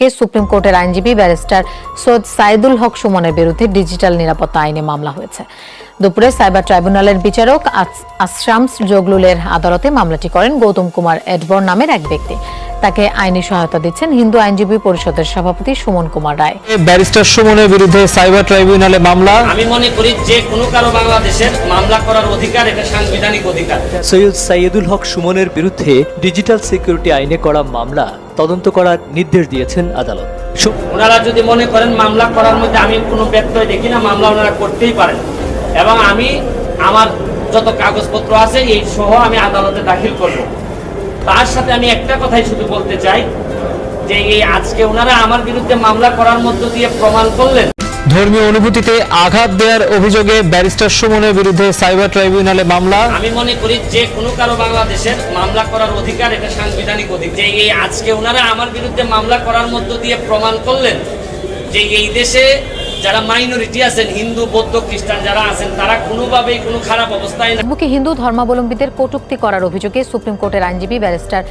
Supreme কোর্টের আইনজীবী barrister Syed Saidul হক সুমনের বিরুদ্ধে ডিজিটাল নিরাপত্তা আইনে মামলা হয়েছে। দুপুরে সাইবার ট্রাইব্যুনালের বিচারক আশরামস জগলুলের আদালতে মামলাটি করেন গৌতম কুমার এডবর নামের এক ব্যক্তি। তাকে আইনি সহায়তা দিচ্ছেন হিন্দু আইনজীবী পরিষদের সভাপতি সুমন কুমার রায়। ব্যারিস্টার সুমনের বিরুদ্ধে সাইবার ট্রাইব্যুনালে মামলা? আমি মনে করি যে কোনো কারও বাংলাদেশের মামলা করার অধিকার এটা সাংবিধানিক অধিকার। সৈয়দ সাইয়েদুল হক সুমনের বিরুদ্ধে ডিজিটাল সিকিউরিটি আইনে করা মামলা তদন্ত করার নির্দেশ দিয়েছেন আদালত। ওনারা যদি মনে করেন মামলা করার মধ্যে আমি কোনো ব্যত্যয় দেখি না মামলা ওনারা করতেই পারেন। এবং আমি আমার যত কাগজপত্র আছে এই সহ আমি আদালতে দাখিল করব। তার সাথে আমি একটা কথাই শুধু বলতে চাই যে এই আজকে ওনারা আমার বিরুদ্ধে মামলা করার মধ্য দিয়ে প্রমাণ করলেন। ধর্মীয় অনুভূতিতে আঘাত দেওয়ার অভিযোগে ব্যারিস্টার সুমনের বিরুদ্ধে সাইবার ট্রাইব্যুনালে মামলা। আমি মনে করি যে কোনো কারও বাংলাদেশের মামলা করার অধিকার এটা সাংবিধানিক অধিকার যে এই আজকে ওনারা আমার বিরুদ্ধে মামলা করার মধ্য দিয়ে প্রমাণ করলেন যে এই দেশে যারা মাইনরিটি হিন্দু খ্রিস্টান যারা তারা হিন্দু ধর্মাবলম্বীদের কটুক্তি করার অভিযোগে সুপ্রিম কোর্টের ব্যারিস্টার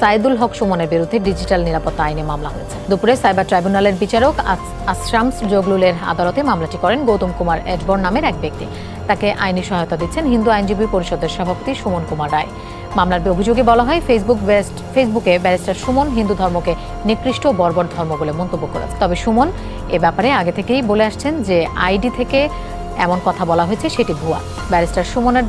সাইদুল হক সুমনের বিরুদ্ধে ডিজিটাল নিরাপত্তা আইনে মামলা হয়েছে। দুপুরে সাইবার ট্রাইব্যুনালের বিচারক আস- আশরামস জগলুলের আদালতে মামলাটি করেন গৌতম কুমার এডবর নামের এক ব্যক্তি। তাকে আইনি সহায়তা দিচ্ছেন হিন্দু আইনজীবী পরিষদের সভাপতি সুমন কুমার রায়। মামলার অভিযোগে বলা হয়, ফেসবুক ফেসবুকে ব্যারিস্টার সুমন হিন্দু ধর্মকে নিকৃষ্ট বর্বর ধর্ম বলে মন্তব্য করেছে। তবে সুমন এ ব্যাপারে আগে থেকেই বলে আসছেন যে, আইডি থেকে এমন কথা বলা হয়েছে, সেটি ভুয়া। ব্যারিস্টার সুমনের